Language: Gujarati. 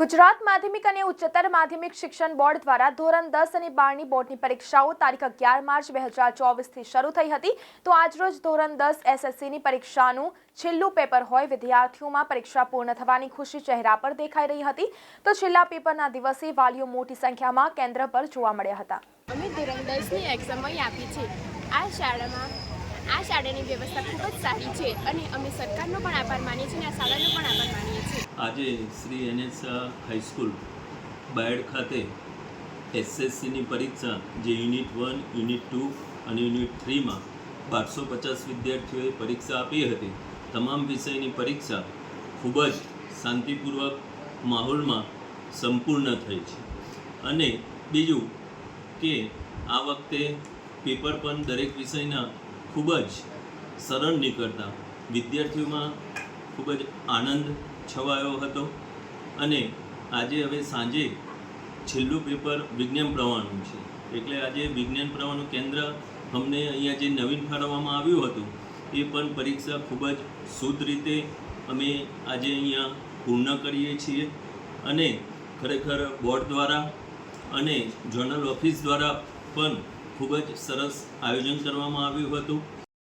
ગુજરાત માધ્યમિક અને ઉચ્ચતર માધ્યમિક શિક્ષણ બોર્ડ દ્વારા ધોરણ દસ અને બારની બોર્ડની પરીક્ષાઓ તારીખ અગિયાર માર્ચ બે હજાર ચોવીસથી શરૂ થઈ હતી. તો આજરોજ ધોરણ દસ એસએસસીની પરીક્ષાનું છેલ્લું પેપર હોય, વિદ્યાર્થીઓમાં પરીક્ષા પૂર્ણ થવાની ખુશી ચહેરા પર દેખાઈ રહી હતી. તો છેલ્લા પેપરના દિવસે વાલીઓ મોટી સંખ્યામાં કેન્દ્ર પર જોવા મળ્યા હતા. અમે ધોરણ દસની એક્ઝામ આપી છે. આ શાળામાં, આ શાળાની વ્યવસ્થા ખૂબ જ સારી છે અને અમે સરકારનો પણ આભાર માનીએ છીએ અને આ શાળાનો પણ આભાર માનીએ છીએ. આજે શ્રી એનએસ હાઈસ્કૂલ બાયડ ખાતે એસએસસીની પરીક્ષા જે યુનિટ વન, યુનિટ ટુ અને યુનિટ થ્રીમાં બારસો પચાસ વિદ્યાર્થીઓએ પરીક્ષા આપી હતી. તમામ વિષયની પરીક્ષા ખૂબ જ શાંતિપૂર્વક માહોલમાં સંપૂર્ણ થઈ છે. અને બીજું કે આ વખતે પેપર પણ દરેક વિષયના ખૂબ જ સરળ નીકળતા. વિદ્યાર્થીઓમાં ખૂબ જ આનંદ છવાયો હતો. અને આજે હવે સાંજે છેલ્લું પેપર વિજ્ઞાન પ્રવાહનું છે. એટલે આજે વિજ્ઞાન પ્રવાહનું કેન્દ્ર અમને અહીંયા જે નવીન ફાળવવામાં આવ્યું હતું, એ પણ પરીક્ષા ખૂબ જ શુદ્ધ રીતે અમે આજે અહીંયા પૂર્ણ કરીએ છીએ. અને ખરેખર બોર્ડ દ્વારા અને જર્નલ ઓફિસ દ્વારા પણ ખૂબ જ સરસ આયોજન કરવામાં આવ્યું હતું.